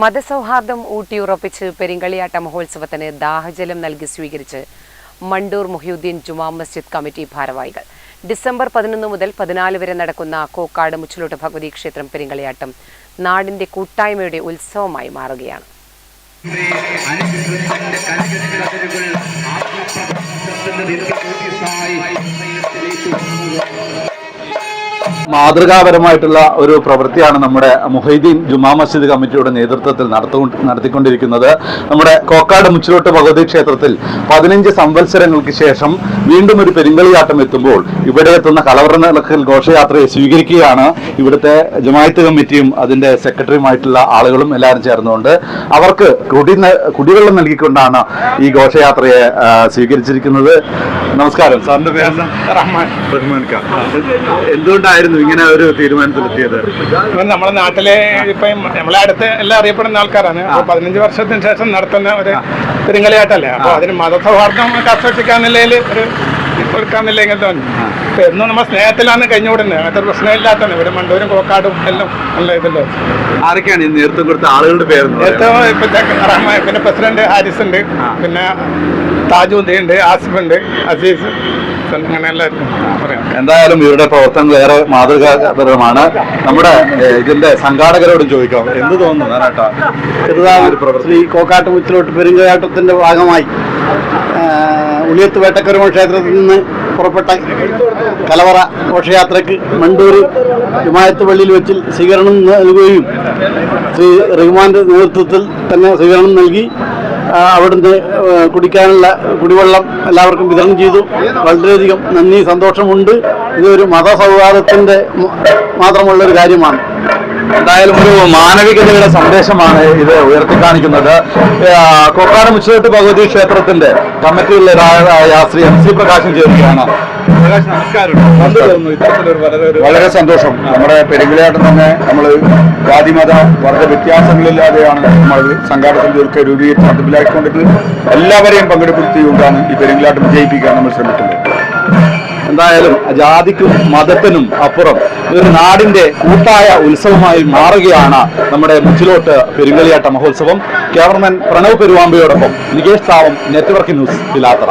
മതസൗഹാർദ്ദം ഊട്ടിയുറപ്പിച്ച് പെരിങ്കളിയാട്ട മഹോത്സവത്തിന് ദാഹജലം നൽകി സ്വീകരിച്ച് മണ്ടൂർ മുഹിയുദ്ദീൻ ജുമാ മസ്ജിദ് കമ്മിറ്റി ഭാരവാഹികൾ. ഡിസംബർ പതിനൊന്ന് മുതൽ പതിനാല് വരെ നടക്കുന്ന കോക്കാട് മുച്ചിലോട്ട് ഭഗവതി ക്ഷേത്രം പെരിങ്കളിയാട്ടം നാടിന്റെ കൂട്ടായ്മയുടെ ഉത്സവമായി മാറുകയാണ്. മാതൃകാപരമായിട്ടുള്ള ഒരു പ്രവൃത്തിയാണ് നമ്മുടെ മുഹൈദീൻ ജുമാ മസ്ജിദ് കമ്മിറ്റിയുടെ നേതൃത്വത്തിൽ നടത്തു നടത്തിക്കൊണ്ടിരിക്കുന്നത്. നമ്മുടെ കോക്കാട് മുച്ചിലോട്ട് ഭഗവതി ക്ഷേത്രത്തിൽ പതിനഞ്ച് സംവത്സരങ്ങൾക്ക് ശേഷം വീണ്ടും ഒരു പെരിങ്കളിയാട്ടം എത്തുമ്പോൾ ഇവിടെ എത്തുന്ന കലവറനിലക്കൽ ഘോഷയാത്രയെ സ്വീകരിക്കുകയാണ് ഇവിടുത്തെ ജമായത്ത് കമ്മിറ്റിയും അതിന്റെ സെക്രട്ടറിയുമായിട്ടുള്ള ആളുകളും എല്ലാവരും ചേർന്നുകൊണ്ട്. അവർക്ക് കുടി കുടിവെള്ളം നൽകിക്കൊണ്ടാണ് ഈ ഘോഷയാത്രയെ സ്വീകരിച്ചിരിക്കുന്നത്. നമസ്കാരം. സാറിന്റെ പേര് റഹ്മാൻ. റഹ്മാൻ. എന്തുകൊണ്ടായിരുന്നു ഇങ്ങനെ ഒരു തീരുമാനത്തിലെത്തിയത് നമ്മുടെ നാട്ടിലെ ഇപ്പം നമ്മളെ അടുത്ത് എല്ലാം അറിയപ്പെടുന്ന ആൾക്കാരാണ്. അപ്പൊ പതിനഞ്ച് വർഷത്തിന് ശേഷം നടത്തുന്ന ഒരു പെരുങ്കളിയാട്ടല്ലേ അപ്പൊ അതിന് മതസൗഹാർദ്ദം കാത്തുവെച്ചിക്കാന്നില്ലേൽ ഒരു കൊടുക്കാന്നില്ലെങ്കിൽ തോന്നി. ഇപ്പം എന്നും നമ്മൾ സ്നേഹത്തിലാണ് കഴിഞ്ഞുകൂടുന്നത്. അങ്ങനത്തെ ഒരു പ്രശ്നമില്ലാത്തതാണ്. ഇവിടെ മണ്ടൂരും കോക്കാടും എല്ലാം നല്ല ഇതില്ലോ ആരൊക്കെയാണ് നേതൃത്വം കൊടുത്ത ആളുകളുടെ പേര് നേരത്തെ ഇപ്പം പിന്നെ പ്രസിഡന്റ് ഹാരിസ് ഉണ്ട്. പിന്നെ താജുദ്ദീൻ ആസിഫുണ്ട് ആസിഫ് ഉണ്ട് അസീസ്. അങ്ങനെ എല്ലാവർക്കും പറയാം. എന്തായാലും ഇവരുടെ പ്രവർത്തനങ്ങൾ ഏറെ മാതൃകാപരമാണ്. നമ്മുടെ ഇതിന്റെ സംഘാടകരോട് ചോദിക്കാം. എന്ത് തോന്നുന്നു ശ്രീ കോക്കാട്ട് മുച്ചിലോട്ട് പെരുങ്കയാട്ടത്തിന്റെ ഭാഗമായി ഉളിയത്ത് വേട്ടക്കരമ ക്ഷേത്രത്തിൽ നിന്ന് പുറപ്പെട്ട കലവറ ഘോഷയാത്രയ്ക്ക് മണ്ടൂർ ജുമായത്ത് പള്ളിയിൽ വെച്ച് സ്വീകരണം നൽകുകയും ശ്രീ റഹ്മാന്റെ നേതൃത്വത്തിൽ തന്നെ സ്വീകരണം നൽകി. അവിടുന്ന് കുടിക്കാനുള്ള കുടിവെള്ളം എല്ലാവർക്കും വിതരണം ചെയ്തു. വളരെയധികം നന്ദി സന്തോഷമുണ്ട്. ഇതൊരു മതസൗഹാർദ്ദത്തിന്റെ മാത്രമുള്ളൊരു കാര്യമാണ്. എന്തായാലും ഒരു മാനവികതയുടെ സന്ദേശമാണ് ഇത് ഉയർത്തിക്കാണിക്കുന്നത്. കാണിക്കുന്നത് കൊക്കാട് മുച്ചുകെട്ട് ഭഗവതി ക്ഷേത്രത്തിന്റെ കമ്മിറ്റിയിലെ ശ്രീ എം സി പ്രകാശം ചേരുകയാണ്. ഇത്തരത്തിലൊരു വളരെ സന്തോഷം. നമ്മുടെ പെരുങ്കളിയാട്ടം തന്നെ നമ്മൾ ജാതിമത വളരെ വ്യത്യാസങ്ങളില്ലാതെയാണ് നമ്മൾ സംഘാടകത്തിലൊക്കെ രൂപീകരിച്ച് നടപ്പിലാക്കിക്കൊണ്ടിട്ട് എല്ലാവരെയും പങ്കെടുപ്പെടുത്തിക്കൊണ്ടാണ് ഈ പെരുങ്കളിയാട്ടം വിജയിപ്പിക്കാൻ നമ്മൾ ശ്രമിക്കുന്നത്. എന്തായാലും ജാതിക്കും മതത്തിനും അപ്പുറം ഒരു നാടിന്റെ കൂട്ടായ ഉത്സവമായി മാറുകയാണ് നമ്മുടെ മുച്ചിലോട്ട് പെരുങ്കളിയാട്ട മഹോത്സവം. ക്യാമറമാൻ പ്രണവ് പെരുവാമ്പയോടൊപ്പം നികേഷ് താവം നെറ്റ്വർക്ക് ന്യൂസ് പിലാത്തറ